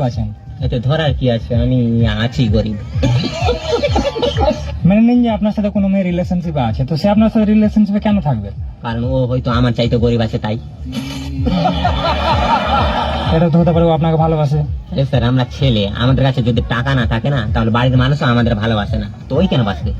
গরিব আছেন এতে ধরার কি আছে? আমি আছি গরিব। মেনে নিন যে আপনার সাথে কোনো মেয়ে রিলেশনশিপে আছে তো সে আপনার সাথে রিলেশনশিপে কেন থাকবে? কারণ ও হয়তো আমার চাইতে গরিব আছে তাই। এটা তো হতে পারে ও আপনাকে ভালোবাসে। স্যার আমরা ছেলে আমাদের কাছে যদি টাকা না থাকে না তাহলে বাড়ির মানুষও আমাদের ভালোবাসে না। তো ওই কেন বাসবে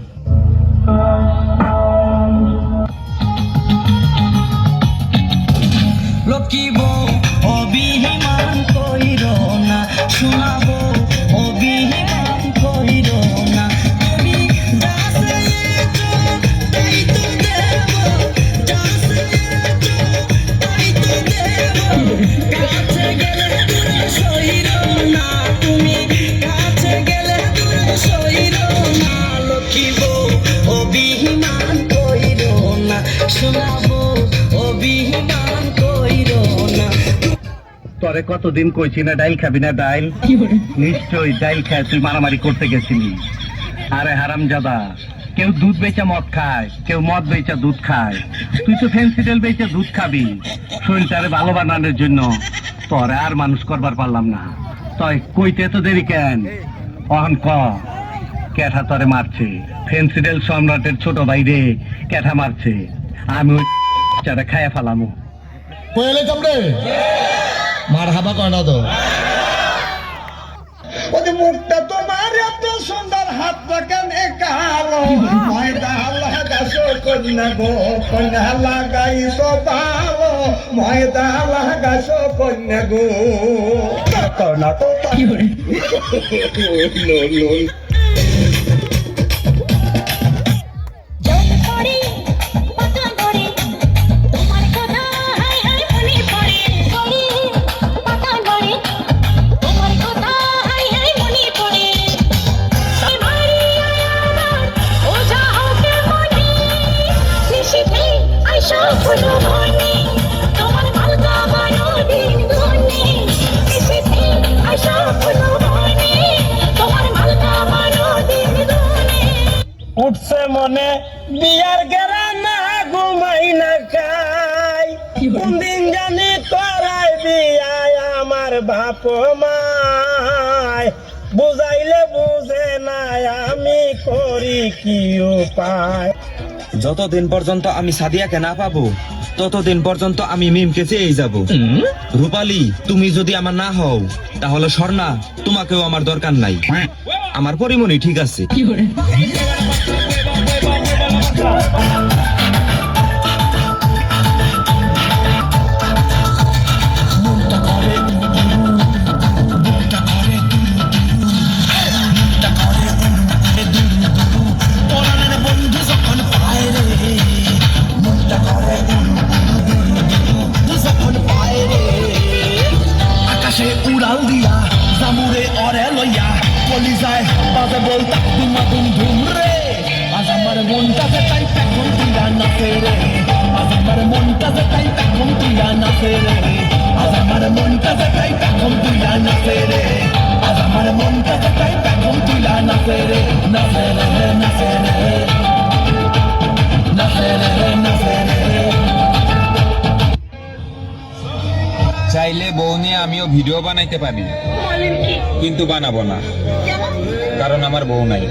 অভিমান কইর না শোনাব অভিমান কইর না। তরে কতদিন কইছি না ডাইল খাবি না ডাইল? নিশ্চয়ই ডাইল খায় তুই মারামারি করতে গেছিলি। আরে হারাম জাদা কেউ দুধ বেচা মদ খায় কেউ মদ বেচা দুধ খায়। তুই তো ফেন্সিডেল বেচা দুধ খাবি। শরীরটারে ভালো বানানোর জন্য তরে আর মানুষ করবার পারলাম না। তই কইতে তো দেরি কেন? অহন ক। ক্যাঠা তরে মারছে। ফেন্সিডেল সম্রাটের ছোট ভাইরে ক্যাঠা মারছে। আমি ওই চাটা খায়া ফেলামো। কোয়েলে চামড়ে? মার হাবা কয় না তো? ওদের মুখটা তোমার এত সুন্দর হাত কেন কালো ময়দা লাগাছো কন্যা গো কন্যা লাগাইছো ভালো। ময়দা লাগাছো কন্যা গো। কন্যা তো যত মনে বিয়ার গেলা না ঘুমাই না খাই। কোন দিন জানি করাই বিয়ায় আমার বাপ মায় বুঝাইলে বুঝে নাই আমি করি কি উপায়। যতদিন পর্যন্ত আমি সাদিয়াকে না পাবো ততদিন পর্যন্ত আমি মিমকে চেয়ে যাব। রূপালী তুমি যদি আমার না হও তাহলে স্বর্ণা তোমাকেও আমার দরকার নাই। আমার পরিমণি ঠিক আছে। জামুরে অরে লইয়া পলি যায় বাজে বলতা দুমা দুম ধুম রে। আমার মনটা যে তাই পেখম তুইয়া নাচে রে। আজ আমার মনটা যে তাই পেখম তুইয়া নাচে রে। আজ আমার মনটা যে তাই পেখম তুইয়া নাচে রে। আজ আমার মনটা যে তাই পেখম তুইয়া নাচে রে। নাচে রে নাচে রে নাচে রে নাচে রে চাইলে বউ নিয়ে আমিও ভিডিও বানাইতে পারি। কিন্তু বানাবো না। কারণ আমার বউ নাই।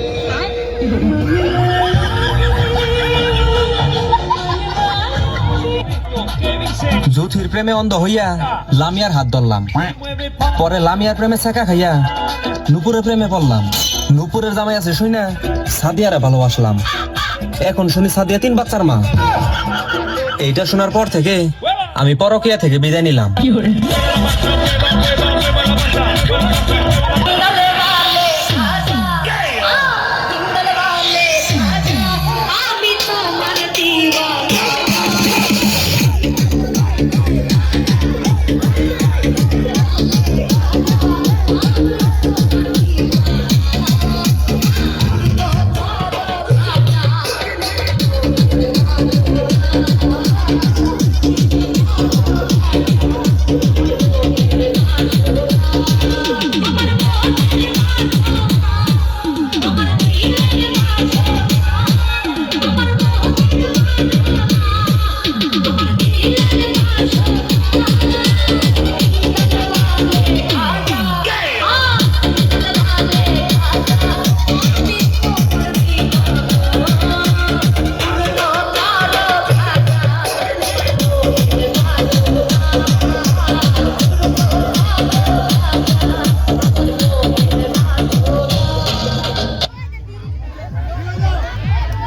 জ্যোতির প্রেমে অন্ধ হইয়া লামিয়ার হাত ধরলাম। পরে লামিয়ার প্রেমে ছেঁকা খাইয়া নুপুরের প্রেমে পড়লাম। নুপুরের জামাই আছে শুই না সাদিয়ারে ভালোবাসলাম। এখন শুনি সাদিয়া তিন বাচ্চার মা। এইটা শোনার পর থেকে আমি পরকিয়া থেকে বিদায় নিলাম।